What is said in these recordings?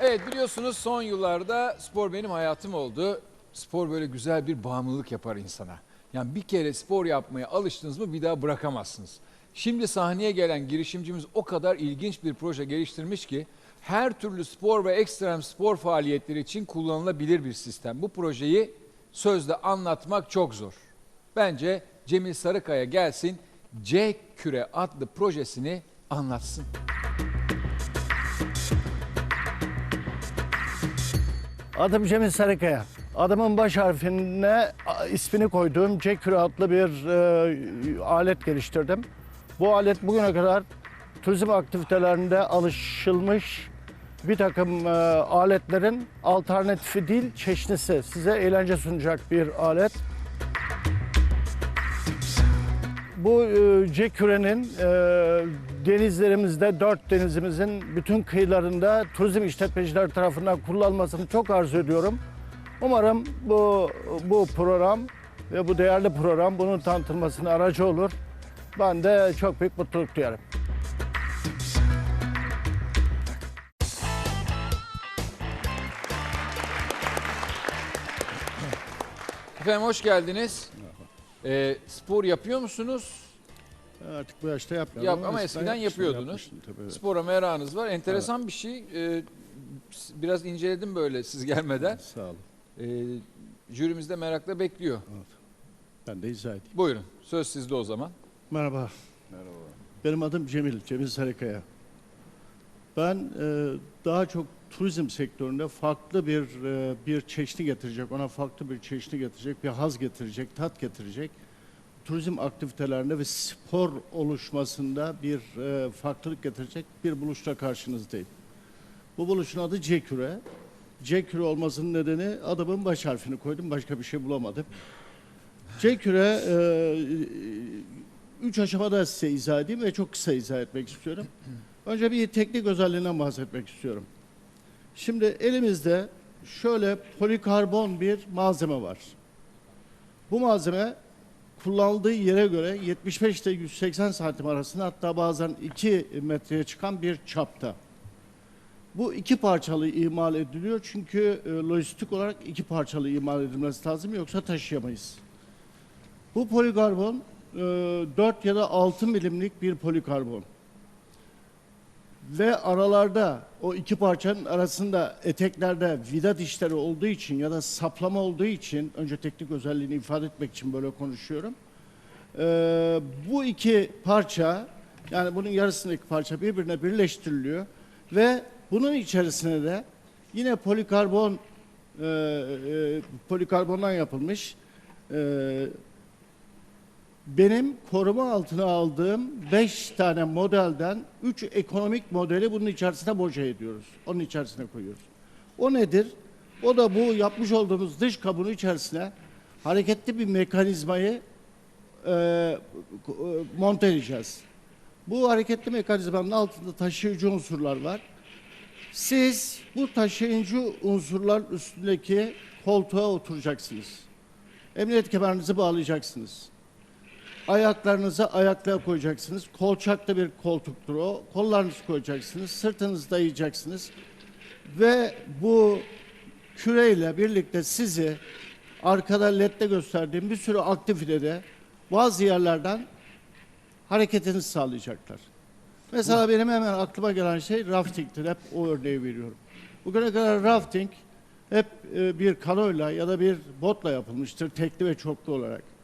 Evet biliyorsunuz son yıllarda spor benim hayatım oldu. Spor böyle güzel bir bağımlılık yapar insana. Yani bir kere spor yapmaya alıştınız mı bir daha bırakamazsınız. Şimdi sahneye gelen girişimcimiz o kadar ilginç bir proje geliştirmiş ki her türlü spor ve ekstrem spor faaliyetleri için kullanılabilir bir sistem. Bu projeyi sözle anlatmak çok zor. Bence Cemil Sarıkaya gelsin C Küre adlı projesini anlatsın. Adım Cemil Sarıkaya. Adımın baş harfine ismini koyduğum Cekür adlı bir e, alet geliştirdim. Bu alet bugüne kadar turizm aktivitelerinde alışılmış bir takım e, aletlerin alternatifi değil, çeşnisi. Size eğlence sunacak bir alet. Bu e, Ceküre'nin e, denizlerimizde, dört denizimizin bütün kıyılarında turizm işletmeciler tarafından kullanılmasını çok arzu ediyorum. Umarım bu, bu program ve bu değerli program bunun tanıtılmasına aracı olur. Ben de çok büyük mutluluk duyarım. Efendim hoş geldiniz. Ee, spor yapıyor musunuz? Artık bu yaşta yapmıyorum. Yap, ama eskiden yapıyordunuz. Spora merakınız var. Enteresan bir şey. S- biraz inceledim böyle siz gelmeden. Sağ olun. Ee, jürimiz de merakla bekliyor. Ben de izah edeyim. Buyurun. Söz sizde o zaman. Merhaba. Benim adım Cemil, Cemil Sarıkaya. Ben e, daha çok turizm sektöründe farklı bir e, bir çeşni getirecek, ona farklı bir çeşni getirecek, bir haz getirecek, tat getirecek. Turizm aktivitelerinde ve spor oluşmasında bir e, farklılık getirecek bir buluşla karşınızdayım. Bu buluşun adı Ceküre. Ceküre olmasının nedeni adamın baş harfini koydum, başka bir şey bulamadım. Ceküre e, üç aşamada size izah edeyim ve çok kısa izah etmek istiyorum. Önce bir teknik özelliğinden bahsetmek istiyorum. Şimdi elimizde şöyle polikarbon bir malzeme var. Bu malzeme kullanıldığı yere göre 75 ile 180 santim arasında hatta bazen 2 metreye çıkan bir çapta. Bu iki parçalı imal ediliyor çünkü e, lojistik olarak iki parçalı imal edilmesi lazım yoksa taşıyamayız. Bu polikarbon e, 4 ya da 6 milimlik bir polikarbon. Ve aralarda o iki parçanın arasında eteklerde vida dişleri olduğu için ya da saplama olduğu için önce teknik özelliğini ifade etmek için böyle konuşuyorum. E, bu iki parça yani bunun yarısındaki parça birbirine birleştiriliyor ve bunun içerisine de yine polikarbon e, e, polikarbondan yapılmış e, benim koruma altına aldığım 5 tane modelden 3 ekonomik modeli bunun içerisine boca ediyoruz. Onun içerisine koyuyoruz. O nedir? O da bu yapmış olduğumuz dış kabuğun içerisine hareketli bir mekanizmayı e, e, monte edeceğiz. Bu hareketli mekanizmanın altında taşıyıcı unsurlar var. Siz bu taşıyıcı unsurlar üstündeki koltuğa oturacaksınız. Emniyet kemerinizi bağlayacaksınız. Ayaklarınızı ayaklığa koyacaksınız. Kolçaklı bir koltuktur o. Kollarınızı koyacaksınız. Sırtınızı dayayacaksınız. Ve bu küreyle birlikte sizi arkada ledde gösterdiğim bir sürü aktivitede bazı yerlerden hareketinizi sağlayacaklar. Mesela benim hemen aklıma gelen şey rafting'tir. Hep o örneği veriyorum. Bugüne kadar rafting hep e, bir kanoyla ya da bir botla yapılmıştır. Tekli ve çoklu olarak.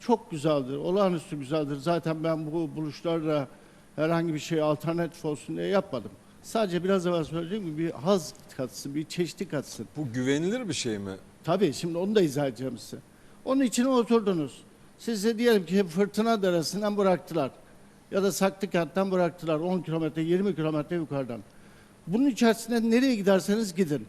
Çok güzeldir, olağanüstü güzeldir. Zaten ben bu buluşlarla herhangi bir şey alternatif olsun diye yapmadım. Sadece biraz evvel söylediğim gibi bir haz katsın, bir çeşitli katsın. Bu güvenilir bir şey mi? Tabii şimdi onu da izah edeceğim size. Onun içine oturdunuz. Sizi diyelim ki Fırtına Deresi'nden bıraktılar. Ya da Saklıkent'ten bıraktılar 10 kilometre, 20 kilometre yukarıdan. Bunun içerisinde nereye giderseniz gidin.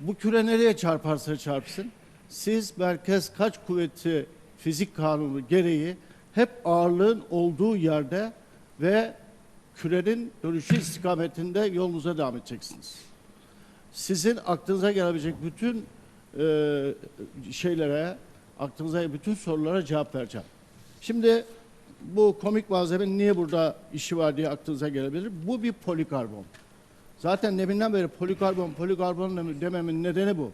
Bu küre nereye çarparsa çarpsın. Siz merkez kaç kuvveti fizik kanunu gereği hep ağırlığın olduğu yerde ve kürenin dönüşü istikametinde yolunuza devam edeceksiniz sizin aklınıza gelebilecek bütün e, şeylere, aklınıza bütün sorulara cevap vereceğim. Şimdi bu komik malzemenin niye burada işi var diye aklınıza gelebilir. Bu bir polikarbon. Zaten deminden beri polikarbon, polikarbon dem- dememin nedeni bu.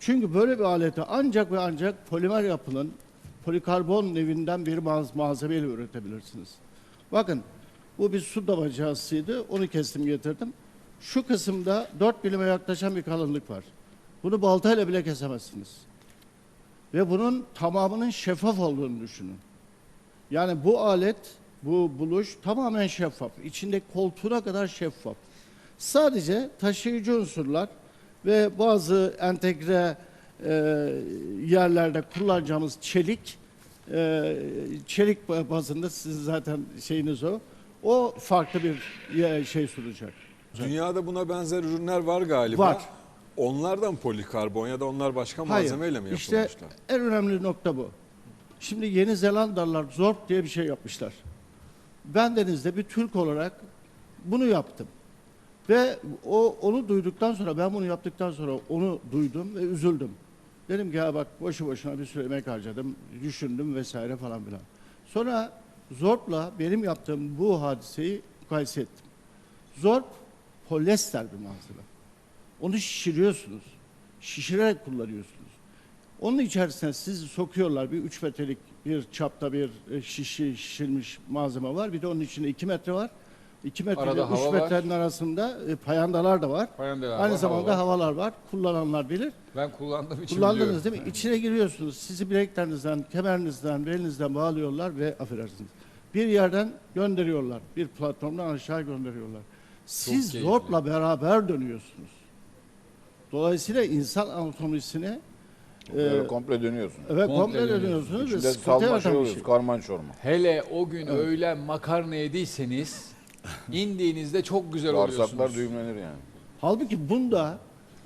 Çünkü böyle bir alete ancak ve ancak polimer yapılan polikarbon nevinden bir malzemeyle üretebilirsiniz. Bakın bu bir su damacasıydı. Onu kestim getirdim. Şu kısımda 4 milime yaklaşan bir kalınlık var. Bunu baltayla bile kesemezsiniz. Ve bunun tamamının şeffaf olduğunu düşünün. Yani bu alet, bu buluş tamamen şeffaf. İçinde koltuğuna kadar şeffaf. Sadece taşıyıcı unsurlar ve bazı entegre e, yerlerde kullanacağımız çelik, e, çelik bazında sizin zaten şeyiniz o. O farklı bir şey sunacak. Dünyada buna benzer ürünler var galiba. Var. Onlardan polikarbon ya da onlar başka malzemeyle mi işte yapılmışlar? en önemli nokta bu. Şimdi Yeni Zelandalılar Zorp diye bir şey yapmışlar. Ben denizde bir Türk olarak bunu yaptım. Ve o onu duyduktan sonra ben bunu yaptıktan sonra onu duydum ve üzüldüm. Dedim ki ya bak boşu boşuna bir sürü emek harcadım, düşündüm vesaire falan filan. Sonra Zorp'la benim yaptığım bu hadiseyi mukayese ettim. Zorp polyester bir malzeme. Onu şişiriyorsunuz. Şişirerek kullanıyorsunuz. Onun içerisine sizi sokuyorlar. Bir 3 metrelik bir çapta bir e, şişi şişirmiş malzeme var. Bir de onun içinde 2 metre var. 2 metre ile Arada 3 hava var. metrenin arasında e, payandalar da var. Payandalar Aynı var, zamanda hava var. havalar var. Kullananlar bilir. Ben kullandığım için Kullandınız biliyorum. değil mi? İçine giriyorsunuz. Sizi bileklerinizden, kemerinizden, belinizden bağlıyorlar ve affedersiniz. Bir yerden gönderiyorlar. Bir platformdan aşağı gönderiyorlar. Siz keyifli. zorpla beraber dönüyorsunuz. Dolayısıyla insan anatomisine Böyle komple dönüyorsun. evet Komple komple dönüyorsunuz. dönüyorsunuz ve İçinde sıkıntı salma şey yaratan bir oluyor, şey. karman çorma. Hele o gün öğlen makarna yediyseniz indiğinizde çok güzel Bağırsaklar oluyorsunuz. düğümlenir yani. Halbuki bunda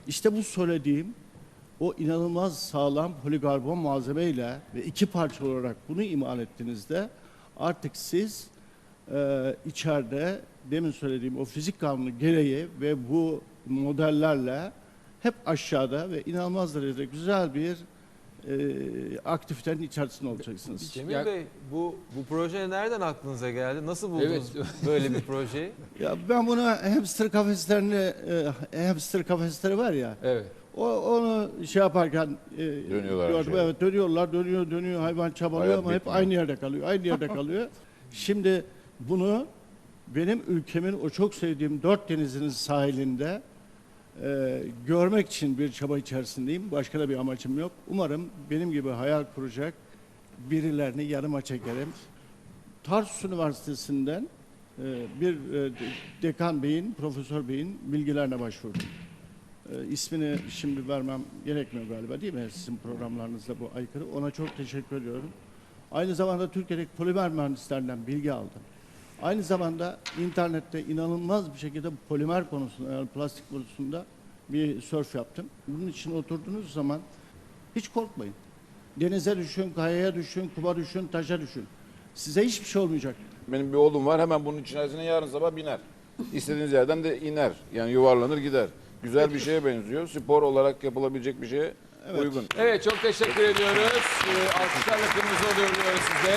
işte bu söylediğim o inanılmaz sağlam polikarbon malzemeyle ve iki parça olarak bunu imal ettiğinizde artık siz e, içeride demin söylediğim o fizik kanunu gereği ve bu modellerle hep aşağıda ve inanılmaz derecede güzel bir e, aktivitenin içerisinde olacaksınız. Cemil Ya- Bey bu bu proje nereden aklınıza geldi? Nasıl buldunuz Evet. böyle bir projeyi? Ya ben buna hamster kafeslerini e, hamster kafesleri var ya Evet. O onu şey yaparken e, Dönüyorlar gördüm. aşağı. Evet dönüyorlar, dönüyor, dönüyor. Hayvan çabalıyor Hayat ama hep bitmiyor. aynı yerde kalıyor. Aynı yerde kalıyor. Şimdi bunu benim ülkemin o çok sevdiğim dört denizinin sahilinde e, görmek için bir çaba içerisindeyim. Başka da bir amacım yok. Umarım benim gibi hayal kuracak birilerini yanıma çekerim. Tarsus Üniversitesi'nden e, bir e, de- dekan beyin, profesör beyin bilgilerine başvurdum. E, ismini şimdi vermem gerekmiyor galiba değil mi? Sizin programlarınızda bu aykırı. Ona çok teşekkür ediyorum. Aynı zamanda Türkiye'deki polimer mühendislerinden bilgi aldım. Aynı zamanda internette inanılmaz bir şekilde polimer konusunda yani plastik konusunda bir sörf yaptım. Bunun için oturduğunuz zaman hiç korkmayın. Denize düşün, kayaya düşün, kuma düşün, taşa düşün. Size hiçbir şey olmayacak. Benim bir oğlum var hemen bunun içerisine yarın sabah biner. İstediğiniz yerden de iner. Yani yuvarlanır gider. Güzel bir şeye benziyor. Spor olarak yapılabilecek bir şeye uygun. Evet çok teşekkür ediyoruz. Ee, alkışlarla kırmızı oluyor size.